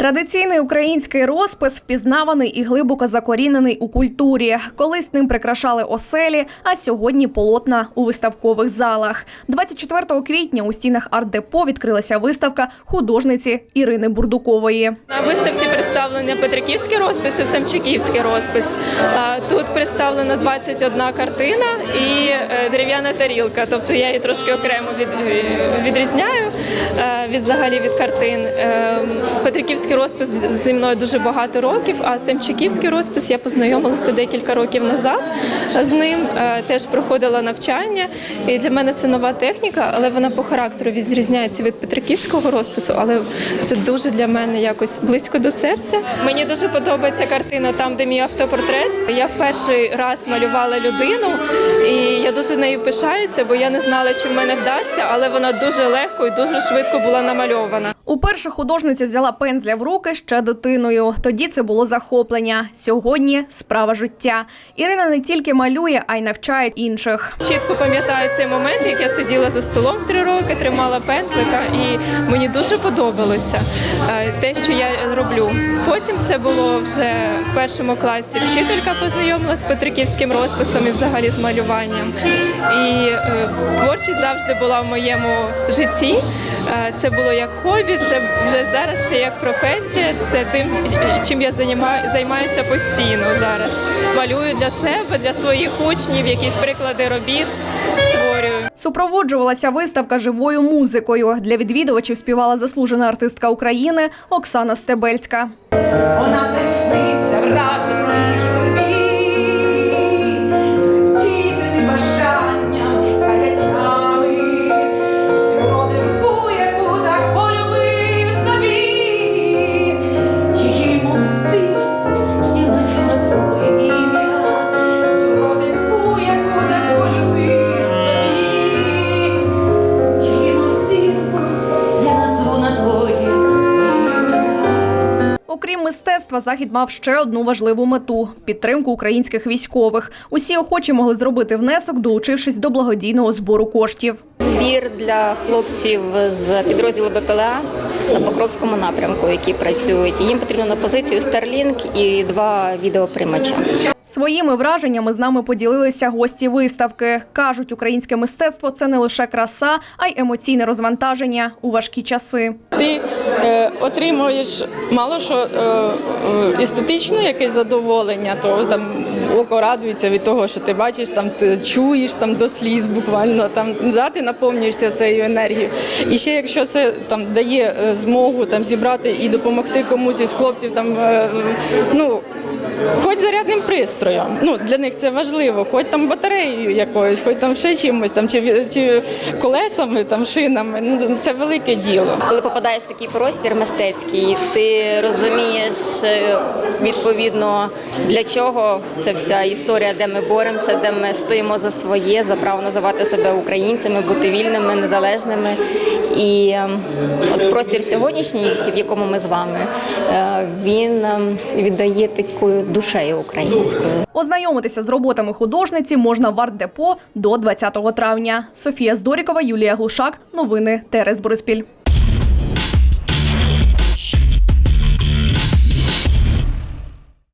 Традиційний український розпис впізнаваний і глибоко закорінений у культурі. Колись ним прикрашали оселі, а сьогодні полотна у виставкових залах. 24 квітня у стінах арт-депо відкрилася виставка художниці Ірини Бурдукової. На виставці представлені Петриківський розпис і Семчаківський розпис. Тут представлена 21 картина і е, дерев'яна тарілка. Тобто я її трошки окремо е, відрізняю від взагалі від картин. Е, Петриківський розпис зі мною дуже багато років, а Семчаківський розпис я познайомилася декілька років назад з ним. Е, Теж проходила навчання. І для мене це нова техніка, але вона по характеру відрізняється від Петриківського розпису. Але це дуже для мене якось близько до серця. Мені дуже подобається картина там, де мій автопортрет. Я в перший раз малювала людину, і я дуже нею пишаюся, бо я не знала, чи в мене вдасться, але вона дуже легко і дуже швидко була намальована. Уперше художниця взяла пензля в руки ще дитиною. Тоді це було захоплення. Сьогодні справа життя. Ірина не тільки малює, а й навчає інших. Чітко пам'ятаю цей момент, як я сиділа за столом три роки, тримала пензлика, і мені дуже подобалося е, те, що я роблю. Потім це було вже в першому класі. Вчителька познайомилася з Петриківським розписом і взагалі з малюванням. І е, творчість завжди була в моєму житті. Е, Це було як хобі, це вже зараз це як професія. Це тим, чим я займаюся постійно зараз. Малюю для себе, для своїх учнів, якісь приклади робіт створюю. Супроводжувалася виставка живою музикою. Для відвідувачів співала заслужена артистка України Оксана Стебельська. Вона Окрім мистецтва, захід мав ще одну важливу мету підтримку українських військових. Усі охочі могли зробити внесок, долучившись до благодійного збору коштів. Збір для хлопців з підрозділу БПЛА на Покровському напрямку, які працюють. Їм потрібно на позицію Старлінк і два відеоприймача. Своїми враженнями з нами поділилися гості виставки. кажуть, українське мистецтво це не лише краса, а й емоційне розвантаження у важкі часи. ти е, отримуєш мало що е, е, естетичне якесь задоволення, то там око радується від того, що ти бачиш, там ти чуєш там до сліз буквально там да, ти наповнюєшся цією енергією. І ще якщо це там дає е, змогу там зібрати і допомогти комусь із хлопців, там е, ну. Хоч зарядним пристроєм, ну для них це важливо, хоч там батареєю якоюсь, хоч там ще чимось, там чи, чи колесами, там шинами. Ну це велике діло. Коли попадаєш в такий простір мистецький, ти розумієш е, відповідно для чого це вся історія, де ми боремося, де ми стоїмо за своє, за право називати себе українцями, бути вільними, незалежними. І е, от простір сьогоднішній, в якому ми з вами, е, він е, віддає такою душею українською. Ознайомитися з роботами художниці можна в арт-депо до 20 травня. Софія Здорікова, Юлія Глушак. Новини Терес Бориспіль.